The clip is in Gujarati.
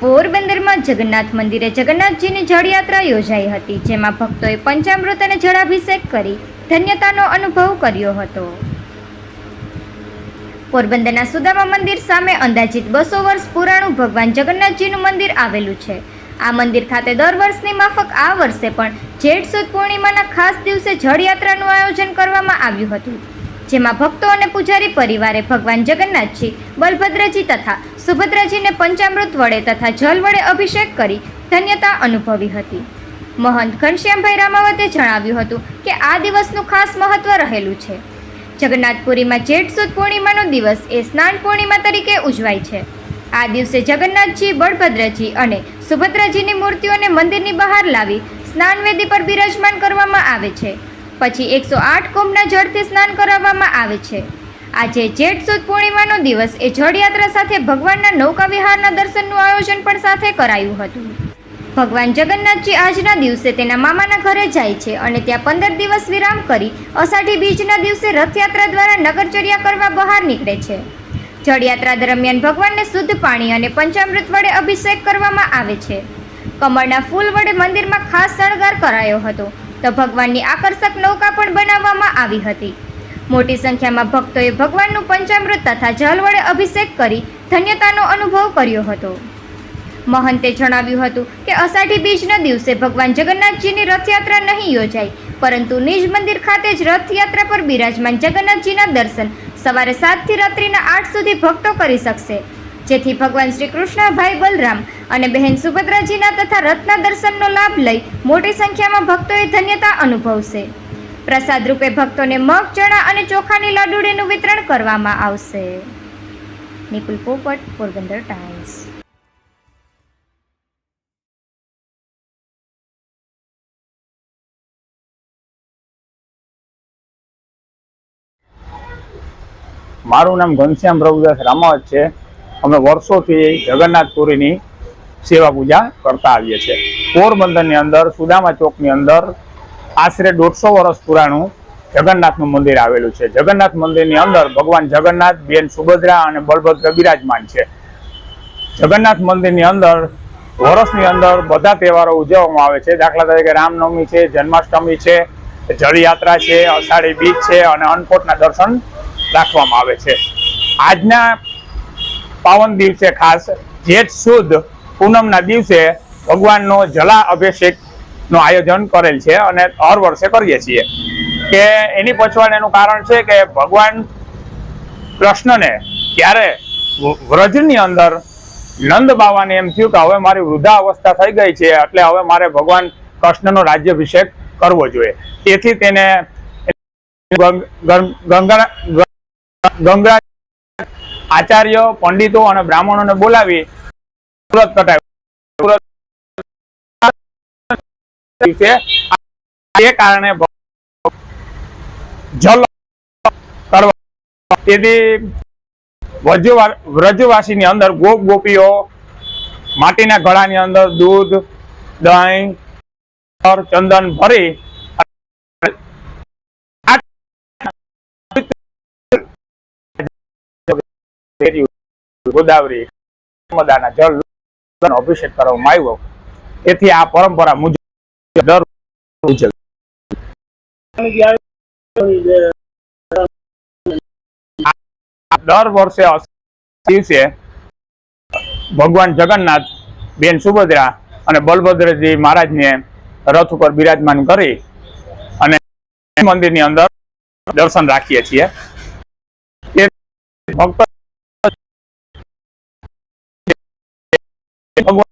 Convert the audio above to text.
પોરબંદરમાં જગન્નાથ મંદિરે જગન્નાથજીની જળયાત્રા યોજાઈ હતી, જેમાં ભક્તોએ પંચામૃત અને જળાભિષેક કરી ધન્યતાનો અનુભવ કર્યો હતો. પોરબંદરના સુદામા મંદિર સામે અંદાજિત બસો વર્ષ પુરાણું ભગવાન જગન્નાથજીનું મંદિર આવેલું છે. આ મંદિર ખાતે દર વર્ષની માફક આ વર્ષે પણ જેઠ સુદ પૂર્ણિમાના ખાસ દિવસે જળયાત્રાનું આયોજન કરવામાં આવ્યું હતું. જેમાં ભક્તો અને પૂજારી પરિવારે ભગવાન જગન્નાથજી, બલભદ્રજી તથા સુભદ્રાજીને પંચામૃત વડે તથા જલ વડે અભિષેક કરી ધન્યતા અનુભવી હતી. મહંત ઘનશ્યામભાઈ રામાવતે જણાવ્યું હતું કે આ દિવસનું ખાસ મહત્વ રહેલું છે. જગન્નાથપુરીમાં જેઠ સુદ પૂર્ણિમાનો દિવસ એ સ્નાન પૂર્ણિમા તરીકે ઉજવાય છે. આ દિવસે જગન્નાથજી, બળભદ્રજી અને સુભદ્રાજીની મૂર્તિઓને મંદિરની બહાર લાવી સ્નાનવેદી પર બિરાજમાન કરવામાં આવે છે. પછી એકસો આઠ કુંભના જળથી સ્નાન કરાવવામાં આવે છે. આજે જેઠ સુદ પૂર્ણિમાનો દિવસ એ જળયાત્રા સાથે ભગવાનના નૌકા વિહારના દર્શનનું આયોજન પણ સાથે કરાયું હતું. ભગવાન જગન્નાથજી આજના દિવસે તેના મામાના ઘરે જાય છે અને ત્યાં પંદર દિવસ વિરામ કરી અષાઢી બીજના દિવસે રથયાત્રા દ્વારા નગરચર્યા કરવા બહાર નીકળે છે. જળયાત્રા દરમિયાન ભગવાનને શુદ્ધ પાણી અને પંચામૃત વડે અભિષેક કરવામાં આવે છે. કમળના ફૂલ વડે મંદિરમાં ખાસ શણગાર કરાયો હતો. તો ભગવાનની આકર્ષક નૌકા પણ બનાવવામાં આવી હતી. મોટી સંખ્યામાં ભક્તોએ ભગવાનનું પંચામૃત તથા જલ વડે અભિષેક કરી ધન્યતાનો અનુભવ કર્યો હતો. મહંતે જણાવ્યું હતું કે અષાઢી બીજના દિવસે ભગવાન જગન્નાથજીની રથયાત્રા નહીં યોજાય, પરંતુ નિજ મંદિર ખાતે જ રથયાત્રા પર બિરાજમાન જગન્નાથજીના દર્શન સવારે સાતથી રાત્રિના આઠ સુધી ભક્તો કરી શકશે. જેથી ભગવાન શ્રી કૃષ્ણ, ભાઈ બલરામ અને બહેન સુભદ્રાજીના તથા રત્ન દર્શનનો લાભ લઈ મોટી સંખ્યામાં ભક્તોએ ધન્યતા અનુભવશે. પ્રસાદ રૂપે ભક્તોને મગ, ચણા અને ચોખાની લાડુડીનું વિતરણ કરવામાં આવશે. નિકુલ પોપટ, પોરબંદર ટાઈમ્સ. મારું નામ ઘનશ્યામ પ્રભુદાસ રામાવત છે. અમે વર્ષોથી જગન્નાથપુરીની સેવા પૂજા કરતા આવીએ છીએ. પોરબંદરની અંદર, સુદામા ચોકની અંદર આશરે દોઢસો વર્ષ પુરાણું જગન્નાથનું મંદિર આવેલું છે. જગન્નાથ મંદિરની અંદર ભગવાન જગન્નાથ, બેન સુભદ્રા અને બલભદ્ર બિરાજમાન છે. જગન્નાથ મંદિરની અંદર વર્ષની અંદર બધા તહેવારો ઉજવવામાં આવે છે. દાખલા તરીકે રામનવમી છે, જન્માષ્ટમી છે, જળયાત્રા છે, અષાઢી બીજ છે અને અન્નકોટના દર્શન રાખવામાં આવે છે. આજના પાવન દિવસે ખાસ જેઠ સુદ પૂનમના દિવસે ભગવાનનો જલા અભિષેકનું આયોજન કરેલ છે અને હર વર્ષે કરીએ છીએ. કે એની પછવાડ એનું કારણ છે કે ભગવાન કૃષ્ણને ત્યારે વ્રજની અંદર નંદ બાવાને એમ થયું કે હવે મારી વૃદ્ધા અવસ્થા થઈ ગઈ છે, એટલે હવે મારે ભગવાન કૃષ્ણનો રાજ્યાભિષેક કરવો જોઈએ. તેથી તેને ગંગા આચાર્ય, પંડિતો અને બ્રાહ્મણોને બોલાવી સુરત કટાવ્યું દિવસે એ કારણે જલ કરવા તેથી વ્રજવા- વ્રજવાસીની અંદર ગોપ ગોપીઓ, માટીના ઘડાની અંદર દૂધ, દહીં ચંદન ભરી ગોદાવરી, નર્મદાના જળ અભિષેક કરવામાં આવ્યો. તેથી આ પરંપરા મુજબ દર વર્ષે દિવસે ભગવાન જગન્નાથ, બેન સુભદ્રા અને બલભદ્રજી મહારાજને રથ ઉપર બિરાજમાન કરી અને મંદિરની અંદર દર્શન રાખીએ છીએ. ભક્તો ભગવાન